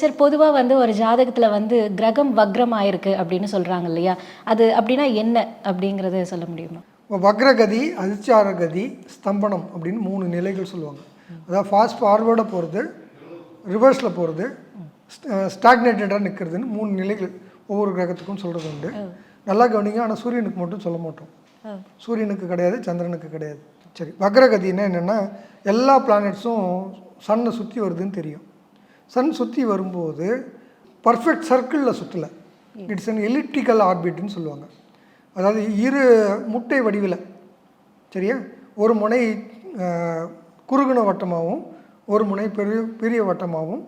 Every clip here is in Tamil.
சார் பொதுவாக வந்து ஒரு ஜாதகத்தில் வந்து கிரகம் வக்ரம் ஆயிருக்கு அப்படின்னு சொல்கிறாங்க இல்லையா? அது அப்படின்னா என்ன அப்படிங்கிறத சொல்ல முடியுமா? வக்ரகதி அதிச்சாரகதி ஸ்தம்பனம் அப்படின்னு மூணு நிலைகள் சொல்லுவாங்க. அதாவது ஃபாஸ்ட் ஃபார்வேர்டாக போகிறது ரிவர்ஸில் போகிறது ஸ்டாக்னேட்டடாக நிற்கிறதுன்னு மூணு நிலைகள் ஒவ்வொரு கிரகத்துக்கும் சொல்கிறது உண்டு. நல்லா கவனிங்க ஆனால் சூரியனுக்கு மட்டும் சொல்ல மாட்டோம். சூரியனுக்கு கிடையாது சந்திரனுக்கு கிடையாது. சரி வக்ரகதின்னா என்னென்னா எல்லா பிளானட்ஸும் சன்னை சுற்றி வருதுன்னு தெரியும். சன் சுற்றி வரும்போது பர்ஃபெக்ட் சர்க்கிளில் சுற்றலை இட்ஸ் அன் எலிப்டிக்கல் ஆர்பிட்னு சொல்லுவாங்க. அதாவது இரு முட்டை வடிவில். சரியா? ஒரு முனை அஹ், குறுகுன வட்டமாகவும் ஒரு முனை பெரிய பெரிய வட்டமாகவும்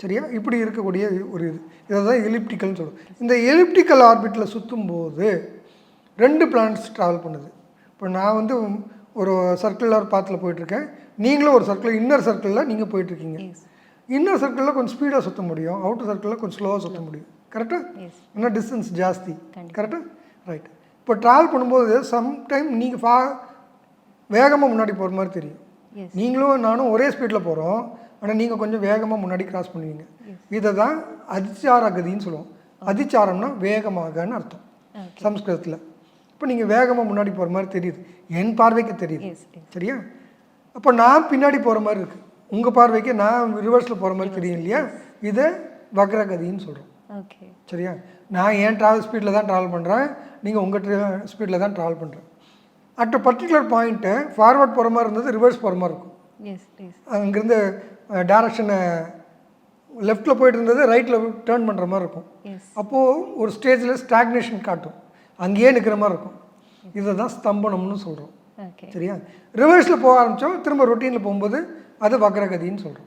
சரியா? இப்படி இருக்கக்கூடிய ஒரு இது. இதை தான் எலிப்டிக்கல்னு சொல்லுவோம். இந்த எலிப்டிக்கல் ஆர்பிட்டில் சுற்றும் போது ரெண்டு பிளானட்ஸ் ட்ராவல் பண்ணுது. இப்போ நான் வந்து ஒரு சர்க்குலர் பாத்தில் போயிட்டுருக்கேன் நீங்களும் ஒரு சர்க்கிள் இன்னர் சர்க்கிளில் நீங்கள் போயிட்டுருக்கீங்க இன்னர் சர்க்கிளில் கொஞ்சம் ஸ்பீடாக சுற்ற முடியும். அவுட்டர் சர்க்கிளில் கொஞ்சம் ஸ்லோவாக சுற்ற முடியும். கரெக்டாக. ஏன்னா டிஸ்டன்ஸ் ஜாஸ்தி. கரெக்டாக ரைட் இப்போ ட்ராவல் பண்ணும்போது சம்டைம் நீங்கள் ஃபா வேகமாக முன்னாடி போகிற மாதிரி தெரியும். நீங்களும் நானும் ஒரே ஸ்பீடில் போகிறோம் ஆனால் நீங்கள் கொஞ்சம் வேகமாக முன்னாடி கிராஸ் பண்ணுவீங்க. இதை தான் அதிச்சாரகதின்னு சொல்லுவோம். அதிச்சாரம்னா வேகமாகன்னு அர்த்தம். சம்ஸ்கிருதத்தில். இப்போ நீங்கள் வேகமாக முன்னாடி போகிற மாதிரி தெரியுது. என் பார்வைக்கு தெரியுது. சரியா? அப்போ நான் பின்னாடி போகிற மாதிரி இருக்குது உங்கள் பார்வைக்கு நான் ரிவர்ஸில் போகிற மாதிரி தெரியும் இல்லையா? இதை வக்ரகதின்னு சொல்கிறோம் ஓகே. சரியா? நான் ஏன் ட்ராவல் ஸ்பீடில் தான் ட்ராவல் பண்ணுறேன் நீங்கள் உங்கள் ஸ்பீடில் தான் ட்ராவல் பண்ணுறேன் அட் பர்டிகுலர் பாயிண்ட்டு ஃபார்வர்ட் போகிற மாதிரி இருந்தது ரிவர்ஸ் போகிற மாதிரி இருக்கும். அங்கேருந்து டேரக்ஷனை லெஃப்ட்டில் போயிட்டு இருந்தது ரைட்டில் டேர்ன் பண்ணுற மாதிரி இருக்கும். அப்போது ஒரு ஸ்டேஜில் ஸ்டாக்னேஷன் காட்டும். அங்கேயே நிற்கிற மாதிரி இருக்கும். இதை தான் ஸ்தம்பனம்னு சொல்கிறோம் சரியா? ரிவர்ஸில் போக ஆரம்பித்தோம் திரும்ப ரொட்டீனில் போகும்போது அது வக்ரகதின்னு சொல்கிறோம்